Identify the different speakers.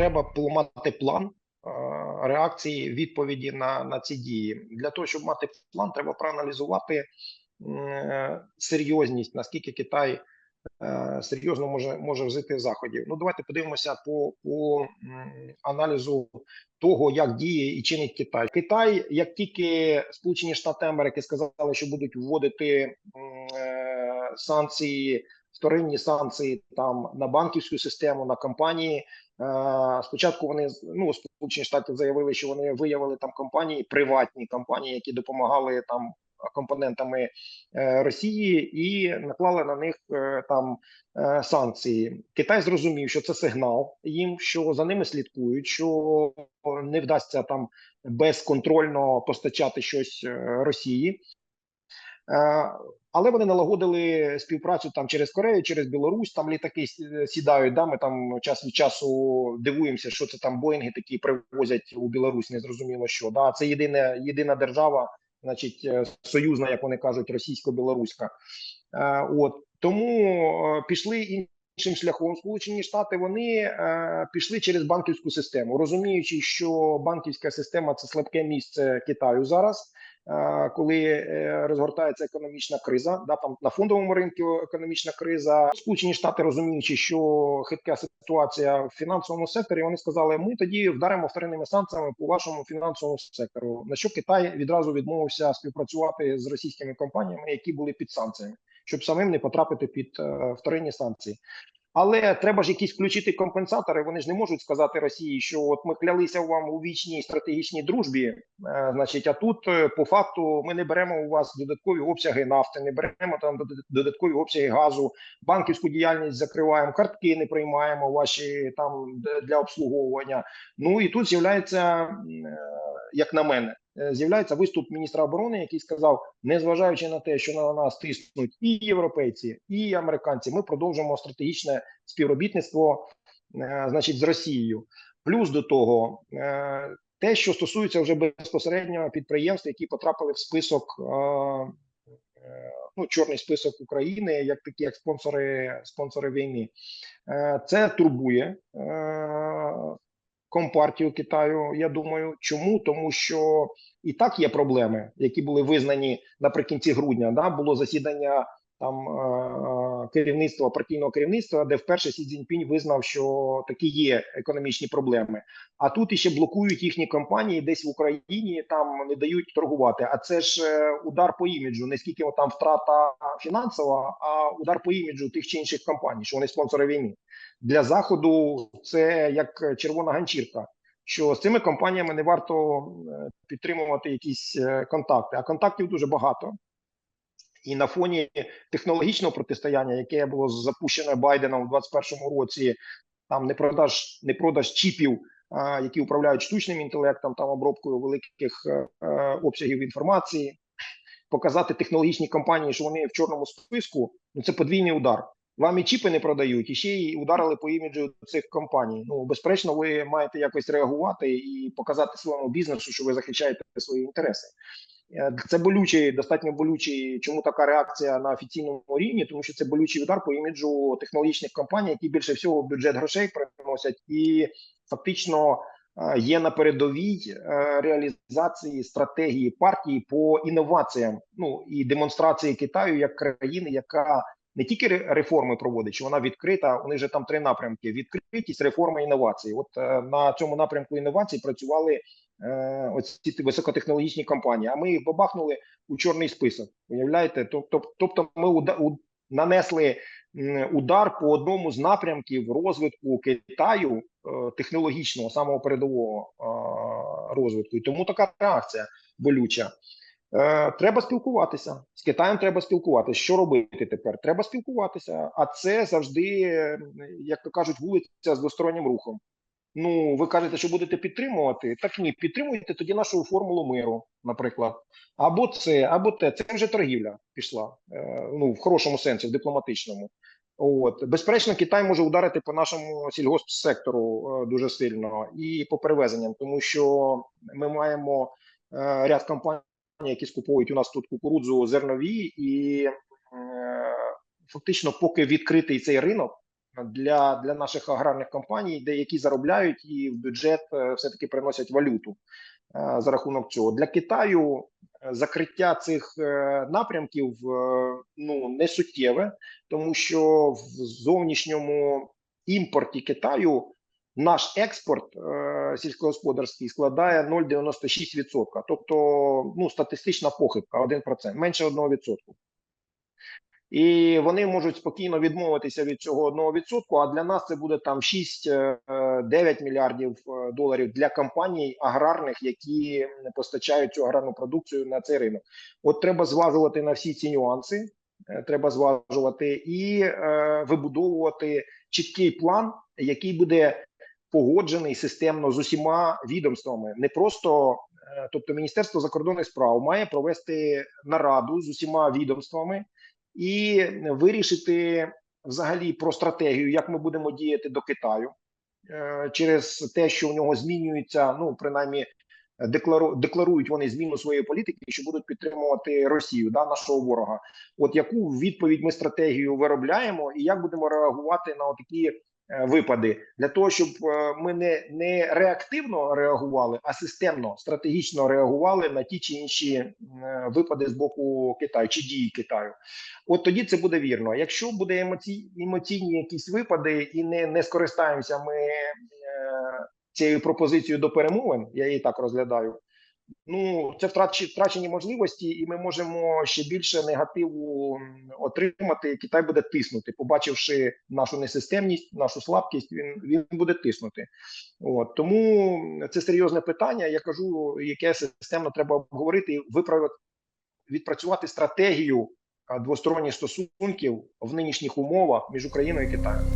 Speaker 1: треба поламати план е, реакції відповіді на, на ці дії. Для того, щоб мати план, треба проаналізувати е, серйозність, наскільки Китай е, серйозно може, може взяти заходів. Ну, давайте подивимося по, по аналізу того, як діє і чинить Китай. Китай, як тільки Сполучені Штати Америки сказали, що будуть вводити санкції, вторинні санкції там на банківську систему, на компанії. Спочатку вони ну сполучені штати заявили, що вони виявили там компанії, приватні компанії, які допомагали там компонентами е, Росії, і наклали на них е, там е, санкції. Китай зрозумів, що це сигнал їм, що за ними слідкують, що не вдасться там безконтрольно постачати щось Росії. Е, Але вони налагодили співпрацю там через Корею, через Білорусь. Там літаки сідають. Да, ми там час від часу дивуємося, що це там Боїнги такі привозять у Білорусь. Незрозуміло що. Да, це єдина єдина держава, значить, е, союзна, як вони кажуть, російсько-білоруська. Е, От тому е, пішли іншим шляхом. Сполучені Штати вони е, пішли через банківську систему, розуміючи, що банківська система це слабке місце Китаю зараз. Коли е, розгортається економічна криза, да там на фондовому ринку економічна криза, Сполучені Штати розуміючи, що хитка ситуація в фінансовому секторі, вони сказали: ми тоді вдаримо вторинними санкціями по вашому фінансовому сектору. На що Китай відразу відмовився співпрацювати з російськими компаніями, які були під санкціями, щоб самим не потрапити під е, вторинні санкції. Але треба ж якісь включити компенсатори. Вони ж не можуть сказати Росії, що от ми клялися вам у вічній стратегічній дружбі. Е, значить, а тут е, по факту ми не беремо у вас додаткові обсяги нафти, не беремо там додаткові обсяги газу, банківську діяльність закриваємо, картки не приймаємо ваші там для обслуговування. Ну і тут з'являється, е, як на мене, з'являється виступ міністра оборони, який сказав: незважаючи на те, що на нас тиснуть і європейці, і американці, ми продовжимо стратегічне співробітництво, е, значить, з Росією. Плюс до того, е, те, що стосується вже безпосередньо підприємств, які потрапили в список. е, е, Ну, чорний список України, як такі як спонсори спонсори війни, Е, це турбує е, компартію Китаю. Я думаю, чому тому, що і так є проблеми, які були визнані наприкінці грудня. Да, було засідання там е, керівництва партійного керівництва, де вперше Сі Цзіньпінь визнав, що такі є економічні проблеми. А тут іще блокують їхні компанії десь в Україні, там не дають торгувати. А це ж е, удар по іміджу, не скільки там втрата фінансова, а удар по іміджу тих чи інших компаній, що вони спонсори війни для заходу. Це як червона ганчірка. Що з цими компаніями не варто е, підтримувати якісь е, контакти, а контактів дуже багато. І на фоні технологічного протистояння, яке було запущене Байденом у 2021 році, там не продаж, не продаж чіпів, а, які управляють штучним інтелектом, там обробкою великих е, е, обсягів інформації, показати технологічні компанії, що вони в чорному списку, ну це подвійний удар. Вам і чіпи не продають, і ще й ударили по іміджу цих компаній. Ну безперечно, ви маєте якось реагувати і показати своєму бізнесу, що ви захищаєте свої інтереси. Е, Це болючий, достатньо болючий. Чому така реакція на офіційному рівні? Тому що це болючий удар по іміджу технологічних компаній, які більше всього бюджет грошей приносять, і фактично е, є на передовій е, реалізації стратегії партії по інноваціям. Ну і демонстрації Китаю як країни, яка не тільки реформи проводить, що вона відкрита. У них же там три напрямки: відкритість, реформа, інновації. От на цьому напрямку інновацій працювали оці ті високотехнологічні компанії. А ми їх бабахнули у чорний список. Уявляєте? Тобто, ми нанесли удар по одному з напрямків розвитку Китаю е, технологічного, самого передового е, розвитку. І тому така реакція болюча. Е, треба спілкуватися з Китаєм. Треба спілкуватися. Що робити тепер? Треба спілкуватися. А це завжди, е, як то кажуть, вулиця з двостороннім рухом. Ну, ви кажете, що будете підтримувати. Так ні, підтримуйте тоді нашу формулу миру, наприклад. Або це, або те. Це вже торгівля пішла. Е, ну, в хорошому сенсі, в дипломатичному. От безперечно, Китай може ударити по нашому сільгоспсектору е, дуже сильно і по перевезенням, тому що ми маємо е, ряд компаній, які скуповують у нас тут кукурудзу зернові, і е, фактично, поки відкритий цей ринок, для, для наших аграрних компаній, де які заробляють і в бюджет е, все-таки приносять валюту е, за рахунок цього. Для Китаю е, закриття цих напрямків ну не суттєве, тому що в зовнішньому імпорті Китаю наш експорт е, сільськогосподарський складає 0,96%. Тобто ну, статистична похибка 1%, менше 1%. І вони можуть спокійно відмовитися від цього 1%, а для нас це буде там 6-9 мільярдів е, доларів для компаній аграрних, які постачають цю аграрну продукцію на цей ринок. От треба зважувати на всі ці нюанси. е, Треба зважувати і е, вибудовувати чіткий план, який буде погоджений системно з усіма відомствами, не просто е, тобто Міністерство закордонних справ має провести нараду з усіма відомствами і вирішити взагалі про стратегію, як ми будемо діяти до Китаю е, через те, що у нього змінюється, ну принаймні. Деклару, декларують вони зміну своєї політики, що будуть підтримувати Росію, да, нашого ворога. От яку відповідь ми стратегію виробляємо, і як будемо реагувати на такі випади для того, щоб е, ми не, не реактивно реагували, а системно стратегічно реагували на ті чи інші е, випади з боку Китаю чи дії Китаю. От тоді це буде вірно. Якщо буде емоці... емоційні якісь випади, і не, не скористаємося ми е, цією пропозицією до перемовин, я її так розглядаю. Ну, це втрач- втрачені можливості, і ми можемо ще більше негативу отримати. Китай буде тиснути, побачивши нашу несистемність, нашу слабкість, він він буде тиснути. От тому це серйозне питання. Я кажу, яке системно треба обговорити і виправити відпрацювати стратегію двосторонніх стосунків в нинішніх умовах між Україною і Китаєм.